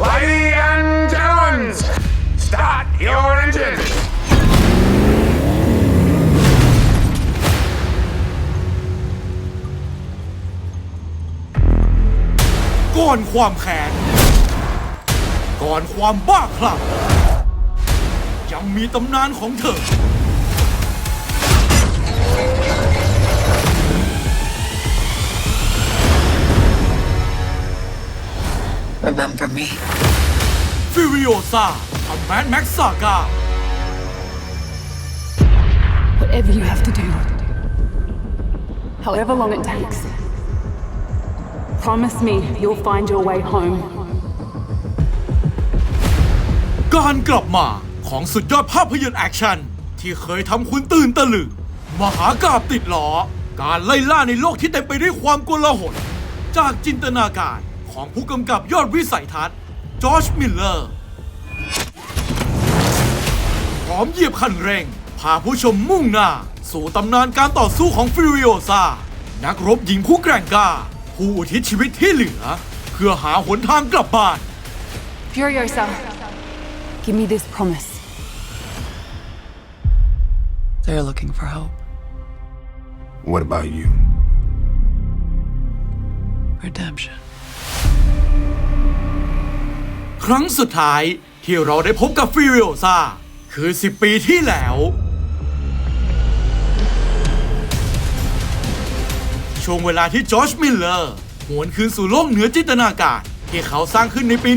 Ladies and gentlemen, start your engines. ก่อนความแค้นก่อนความบ้าคลั่งยังมีตำนานของเธอ Remember me. ฟิริโอซาอแมนแม็กซากา Whatever you have to do, however long it takes, promise me you'll find your way home. การกลับมาของสุดยอดภาพยนตร์แอคชั่นที่เคยทำคุณตื่นตะลึงมหากาบติดล้อ การไล่ล่าในโลกที่เต็มไปด้วยความโกลาหล จากจินตนาการ ของผู้กำกับยอดวิสัยทัศน์จอร์จมิลเลอร์ พร้อมเหยียบคันเร่ง พาผู้ชมมุ่งหน้า สู่ตำนานการต่อสู้ของฟิริโอซานักรบหญิงผู้แกร่งกล้า ผู้อุทิศชีวิตที่เหลือ เพื่อหาหนทางกลับบ้าน Furiosa, give me this promise. They're looking for help. What about you? Redemption. ครั้งสุดท้ายที่เราได้พบกับฟิริโอซาคือ 10 ปีที่แล้ว ช่วงเวลาที่จอร์จมิลเลอร์หวนคืนสู่โลกเหนือจินตนาการที่เขาสร้างขึ้นในปี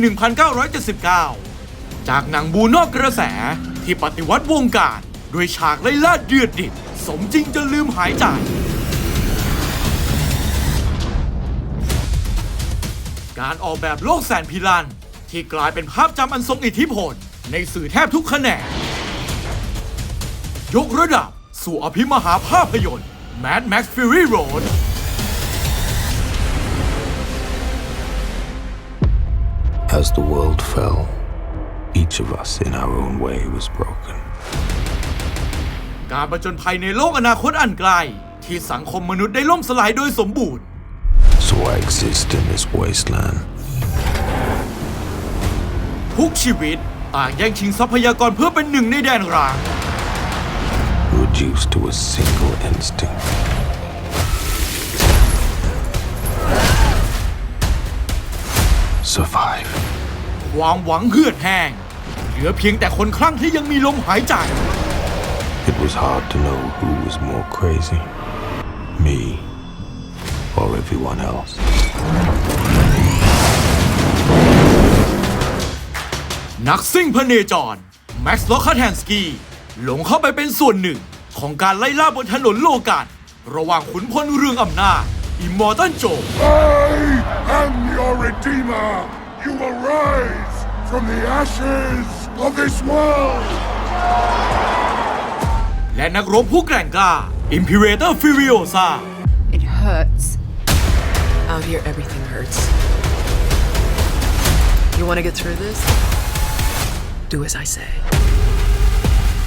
1979 จากหนังบูนอกกระแสที่ปฏิวัติวงการด้วยฉากไล่ล่าเดือดดิบสมจริงจนลืมหายใจ การออกแบบโลกแสนพิลัน ที่กลายเป็นภาพจำอันทรงอิทธิพล ในสื่อแทบทุกแขนง ยกระดับสู่อภิมหาภาพยนตร์ Mad Max Fury Road As the world fell, each of us in our own way was broken. การประจนภัยในโลกอนาคตอันไกล ที่สังคมมนุษย์ได้ล่มสลายโดยสมบูรณ์ So I exist in this wasteland. ทุกชีวิตต่างแย่งชิงทรัพยากรเพื่อเป็นหนึ่งในแดนร้าง reduced to a single instinct. Survive. ความหวังเหือดแห้ง เหลือเพียงแต่คนคลั่งที่ยังมีลมหายใจ It was hard to know who was more crazy me or everyone else. นักซิ่งพเนจร แม็กซ์ล็อกคาแทนสกี หลงเข้าไปเป็นส่วนหนึ่ง ของการไล่ล่าบนถนนโลกันระหว่างขุนพลเรืองอำนาจอิมมอร์ตันโจ I am your redeemer. You will rise from the ashes of this world. และนักรบผู้แกร่งกล้าอิมพิเรเตอร์ฟิริโอซา It hurts. Out here, everything hurts. You want to get through this? Do as I say.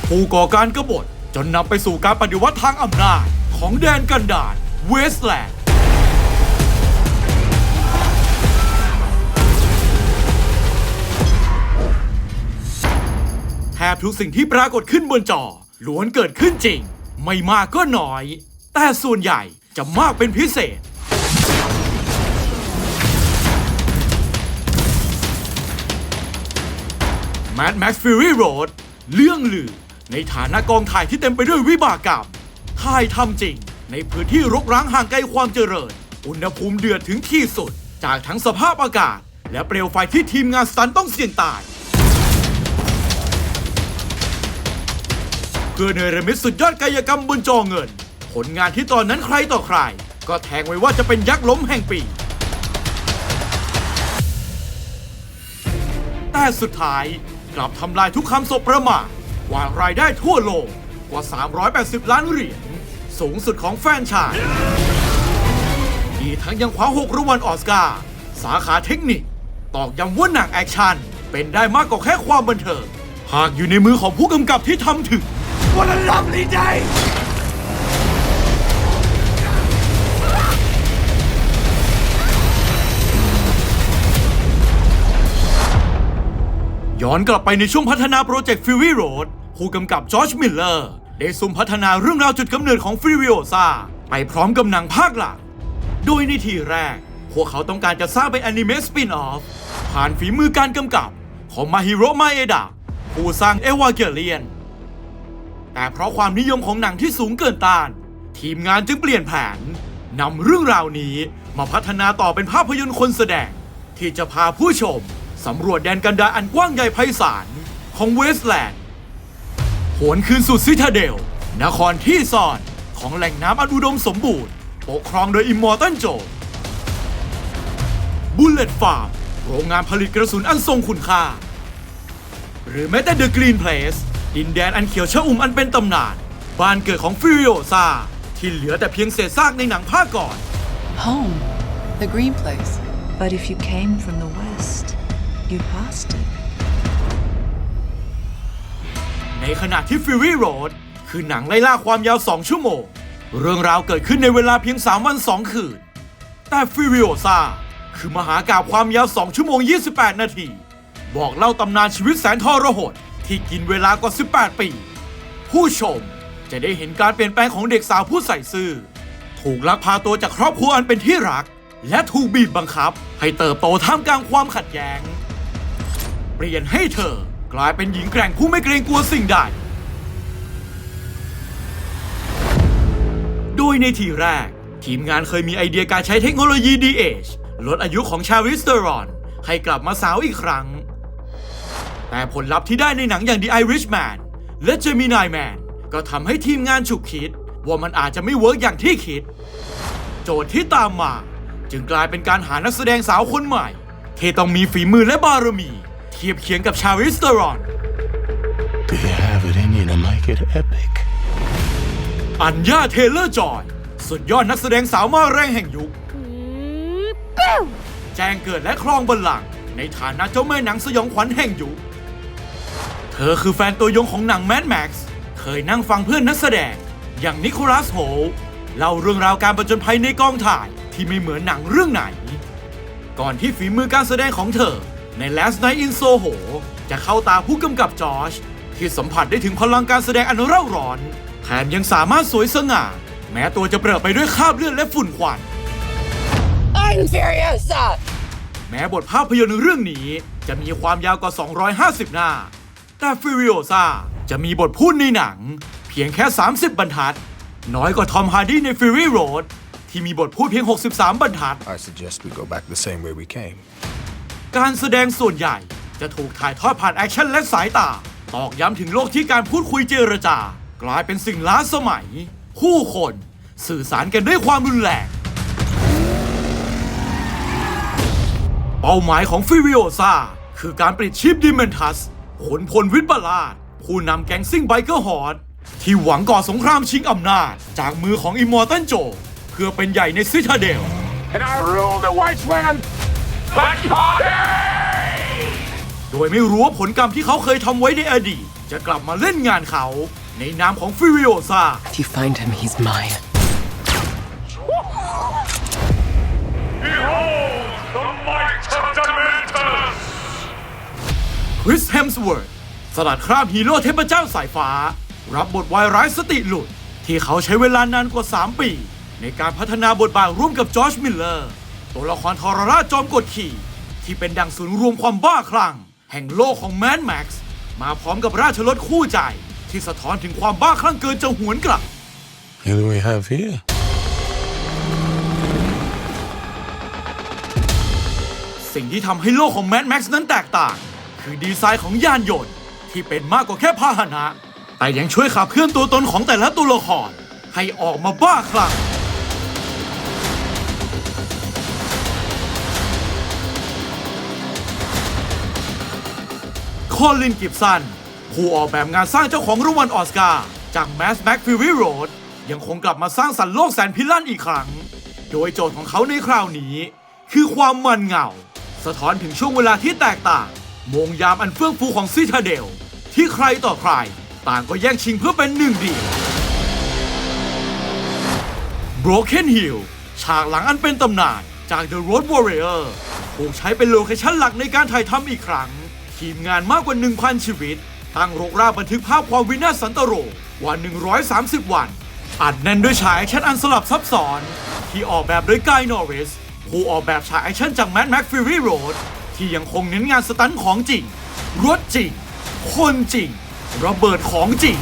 ผู้ก่อการกบฏจนนำไปสู่การปฏิวัติทางอำนาจ ของแดนกันดารเวสแลนด์แทบทุกสิ่งที่ปรากฏขึ้นบนจอล้วนเกิดขึ้นจริง ไม่มากก็น้อย แต่ส่วนใหญ่จะมากเป็นพิเศษ Mad Max Fury Road เรื่องลือ ในฐานะกองถ่ายที่เต็มไปด้วยวิบากกรรมถ่ายทำจริง ในพื้นที่รกร้างห่างไกลความเจริญ อุณหภูมิเดือดถึงที่สุด จากทั้งสภาพอากาศ และเปลวไฟที่ทีมงานสตันต้องเสี่ยงตาย เพื่อเนรมิตสุดยอดกายกรรมบนจอเงิน ผลงานที่ตอนนั้นใครต่อใคร ก็แทงไว้ว่าจะเป็นยักษ์ล้มแห่งปี แต่สุดท้าย กลับทำลายทุกคำสบประมาทวางรายได้ทั่วโลกกว่า 380 ล้านเหรียญสูงสุดของแฟนชายอีกทั้งยังคว้า6รางวัลออสการ์สาขาเทคนิค ตอกย้ำว่าหนังแอคชั่น เป็นได้มากกว่าแค่ความบันเทิง หากอยู่ในมือของผู้กำกับที่ทำถึง What a lovely day! ย้อนกลับไปในช่วงพัฒนาโปรเจกต์ฟิวีโรดผู้กำกับจอร์จมิลเลอร์ได้ซุ่มพัฒนาเรื่องราวจุดกำเนิดของฟิวิโอซาไปพร้อมกับหนังภาคหลัก โดยในทีแรก พวกเขาต้องการจะสร้างเป็นอนิเมะสปินออฟผ่านฝีมือการกำกับของมาฮิโรมาเอดะผู้สร้างเอวาเกเลียน แต่เพราะความนิยมของหนังที่สูงเกินต้าน ทีมงานจึงเปลี่ยนแผนนำเรื่องราวนี้มาพัฒนาต่อเป็นภาพยนตร์คนแสดง ที่จะพาผู้ชม สำรวจแดนกันดารอันกว้างใหญ่ไพศาลของเวสแลนด์หวนคืนสู่ซิทาเดล นครที่ซ่อนของแหล่งน้ำอันอุดมสมบูรณ์ ปกครองโดยอิมมอร์ตันโจบุลเลตฟาร์มโรงงานผลิตกระสุนอันทรงคุณค่า หรือแม้แต่เดอะกรีนเพลสดินแดนอันเขียวชอุ่มอันเป็นตำนาน บ้านเกิดของฟิริโอซาที่เหลือแต่เพียงเศษซากในหนังภาคก่อน Home. The green place. But if you came from the west, you passed ในขณะที่ Fury Road คือหนังไล่ล่าความยาว 2 ชั่วโมง เรื่องราวเกิดขึ้นในเวลาเพียง 3 วัน 2 คืน แต่ Furiosa คือมหากาบความยาว 2 ชั่วโมง 28 นาที บอกเล่าตำนานชีวิตแสนทรหด ที่กินเวลากว่า 18 ปี ผู้ชมจะได้เห็นการเปลี่ยนแปลงของเด็กสาวผู้ใส่ซื่อ ถูกลักพาตัวจากครอบครัวอันเป็นที่รัก และถูกบีบบังคับ ให้เติบโตท่ามกลางความขัดแย้ง เปลี่ยนให้เธอ กลายเป็นหญิงแกร่งผู้ไม่เกรงกลัวสิ่งใด โดยในทีแรก ทีมงานเคยมีไอเดียการใช้เทคโนโลยี DH ลดอายุของชาวิสเตอรอน ให้กลับมาสาวอีกครั้ง แต่ผลลัพธ์ที่ได้ในหนังอย่าง The Irishman และ Gemini Man ก็ทำให้ทีมงานฉุกคิด ว่ามันอาจจะไม่เวิร์กอย่างที่คิด โจทย์ที่ตามมา จึงกลายเป็นการหานักแสดงสาวคนใหม่ที่ต้องมีฝีมือและบารมี เทียบเคียงกับชาวิสเตอรอน Do you have it in you to make it epic? อัญญาเทเลอร์จอยสุดยอดนักแสดงสาวมาแรงแห่งยุค แจ้งเกิดและครองบัลลังก์ในฐานะเจ้าแม่หนังสยองขวัญแห่งยุค เธอคือแฟนตัวยงของหนังแมดแม็กซ์ เคยนั่งฟังเพื่อนนักแสดง อย่างนิโคลัสโฮลเล่าเรื่องราวการประจนภัยในกองถ่ายที่ไม่เหมือนหนังเรื่องไหน ก่อนที่ฝีมือการแสดงของเธอ ใน Last Night in Soho จะเข้าตาผู้กำกับจอร์จที่สัมผัสได้ถึงพลังการแสดงอันเร่าร้อน แถมยังสามารถสวยสง่า แม้ตัวจะเปรอะไปด้วยคราบเลือดและฝุ่นควัน I'm Furiosa! แม้บทภาพยนตร์เรื่องนี้จะมีความยาวกว่า 250 หน้า แต่ Furiosa จะมีบทพูดในหนัง เพียงแค่ 30 บรรทัด น้อยกว่าทอมฮาร์ดี้ใน Fury Road ที่มีบทพูดเพียง 63 บรรทัด I suggest we go back the same way we came. การแสดงส่วนใหญ่ จะถูกถ่ายทอดผ่านแอคชั่นและสายตา ตอกย้ำถึงโลกที่การพูดคุยเจรจา กลายเป็นสิ่งล้าสมัย ผู้คนสื่อสารกันด้วยความรุนแรง เป้าหมายของฟิวิโอซาคือการปลิดชีพดิเมนทัสขนพลวิทย์ประหลาดผู้นำแก๊งซิ่งไบเกอร์ฮอดที่หวังก่อสงครามชิงอำนาจ จากมือของอิมมอร์ตันโจ เพื่อเป็นใหญ่ในซิทาเดล And I rule the wasteland! Black Party! โดยไม่รู้ว่าผลกรรมที่เขาเคยทำไว้ในอดีต จะกลับมาเล่นงานเขา ในนามของฟิวิโอซา If you find him, he's mine. Behold the might of Dementus! คริสเฮมส์เวิร์ดสลัดคราบฮีโร่เทพเจ้าสายฟ้า รับบทวายร้ายสติหลุด ที่เขาใช้เวลานานกว่า 3 ปี ในการพัฒนาบทบาทร่วมกับจอร์จมิลเลอร์ ตัวละครทรราชจอมกดขี่ ที่เป็นดังศูนย์รวมความบ้าคลั่ง แห่งโลกของแมนแม็กซ์มาพร้อมกับราชรถคู่ใจ ที่สะท้อนถึงความบ้าคลั่งเกินจะหวนกลับ Who do we have here? สิ่งที่ทำให้โลกของแมดแม็กซ์นั้นแตกต่าง คือดีไซน์ของยานยนต์ ที่เป็นมากกว่าแค่พาหนะ แต่ยังช่วยขับเคลื่อนตัวตนของแต่ละตัวละครให้ออกมาบ้าคลั่ง อลินกิบสัน ผู้ออกแบบงานสร้างเจ้าของรางวัลออสการ์จาก Mass Max Fury Road ยังคงกลับมาสร้างสรรค์โลกแสนพิลั่นอีกครั้ง โดยโจทย์ของเขาในคราวนี้ คือความมันเหงา สะท้อนถึงช่วงเวลาที่แตกต่างมงยามอันเฟื่องฟูของซิทาเดล ที่ใครต่อใคร ต่างก็แย่งชิงเพื่อเป็นหนึ่งเดียว Broken Hill ฉากหลังอันเป็นตำนานจาก The Road Warrior ถูกใช้เป็นโลเคชั่นหลักในการถ่ายทำอีกครั้ง ทีมงานมากกว่า 1,000 ชีวิต ตั้งโรกราบันทึกภาพความวินาศสันตโรกว่า 130 วัน อัดแน่นด้วยฉากแอคชั่นอันสลับซับซ้อน ที่ออกแบบโดยกายนอริสผู้ออกแบบฉากแอคชั่นจากแม d แม็กฟิรีโรดที่ยังคงเน้นงานสตันของจริง รถจริง คนจริง ระเบิดของจริง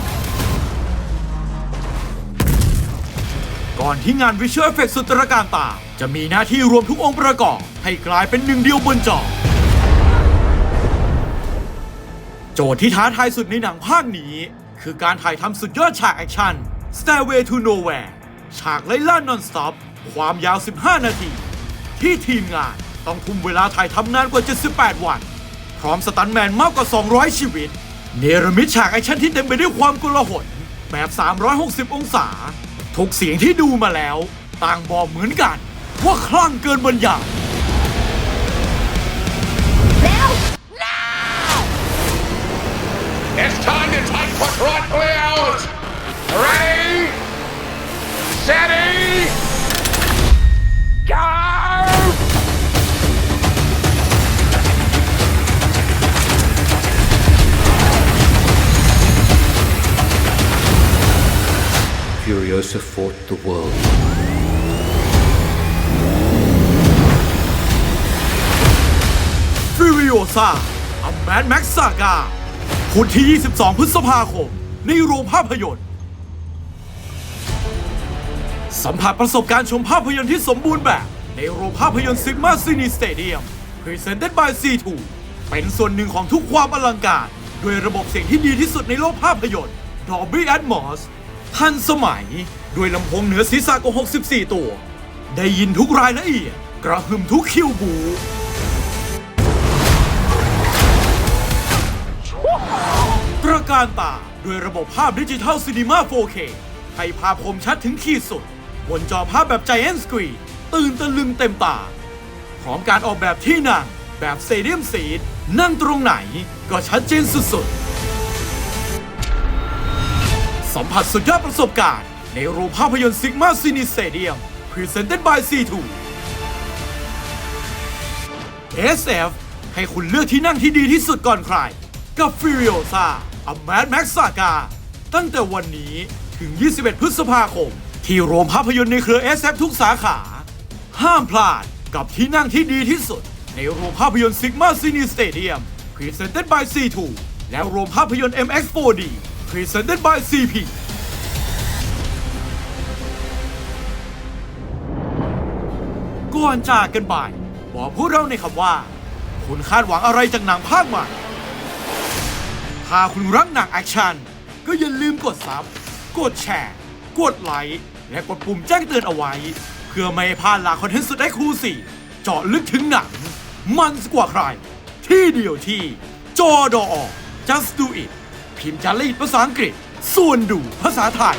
ก่อนที่งานวิชวลเอฟเฟกสุดตระการตา จะมีหน้าที่รวมทุกองค์ประกอบ ให้กลายเป็นหนึ่งเดียวบนจอ โจทย์ที่ท้าทายสุดในหนังภาคนี้ คือการถ่ายทำสุดยอดฉากแอคชั่น Stairway to Nowhere ฉากไล่ล่านอนสต็อปความยาว 15 นาที ที่ทีมงานต้องทุ่มเวลาถ่ายทำนานกว่า 78 วัน พร้อมสตันแมนมากกว่า 200 ชีวิต เนรมิตฉากแอคชั่นที่เต็มไปด้วยความกลาหลแบบ 360 องศา ทุกเสียงที่ดูมาแล้ว ต่างบอกเหมือนกัน ว่าคลั่งเกินบรรยาย Steady! Go! Furiosa fought the world. Furiosa A Mad Max Saga พุธที่ 22 พฤษภาคม ในโรงภาพยนตร์ สัมผัสประสบการณ์ชมภาพยนตร์ที่สมบูรณ์แบบ ในโรงภาพยนตร์ Sigma Cine Stadium Presented by C2 เป็นส่วนหนึ่งของทุกความอลังการ ด้วยระบบเสียงที่ดีที่สุดในโลกภาพยนตร์ Dolby Atmos ทันสมัย ด้วยลำโพงเหนือศีรษะกว่า64 ตัว ได้ยินทุกรายละเอียด กระหึ่มทุกคิวบูตระการตาด้วยระบบภาพดิจิทัลซีนีมา 4K ให้ภาพคมชัดถึงขีดสุด บนจอภาพแบบ Giant Screen ตื่นตะลึงเต็มตา พร้อมการออกแบบที่นั่งแบบเซเดียมซีดนั่งตรงไหนก็ชัดเจนสุดๆ สัมผัสสุดยอดประสบการณ์ ในโรงภาพยนตร์ซิกมาซินิสเตเดียม Presented by C2 SF ให้คุณเลือกที่นั่งที่ดีที่สุดก่อนใคร กับ Furiosa A Mad Max Saga ตั้งแต่วันนี้ถึง 21 พฤษภาคม ที่โรงภาพยนตร์ในเครือ SF ทุกสาขา ห้ามพลาดกับที่นั่งที่ดีที่สุด ในโรงภาพยนตร์ Sigma Cine Stadium Presented by C2 และโรงภาพยนตร์ MX 4D Presented by CP ก่อนจากกันไปบอกพวกเราในคำว่า คุณคาดหวังอะไรจากหนังภาคใหม่ ถ้าคุณรักหนังแอคชั่น ก็อย่าลืมกดซับ กดแชร์ กดไลค์ และกดปุ่มแจ้งเตือนเอาไว้ เพื่อไม่ให้พลาดหลากคอนเทนต์สุดได้ครูสี่เจาะลึกถึงหนัง มันกว่าใคร ที่เดียวที่ จอดอ just do it พิมพ์จารีตภาษาอังกฤษ ส่วนดูภาษาไทย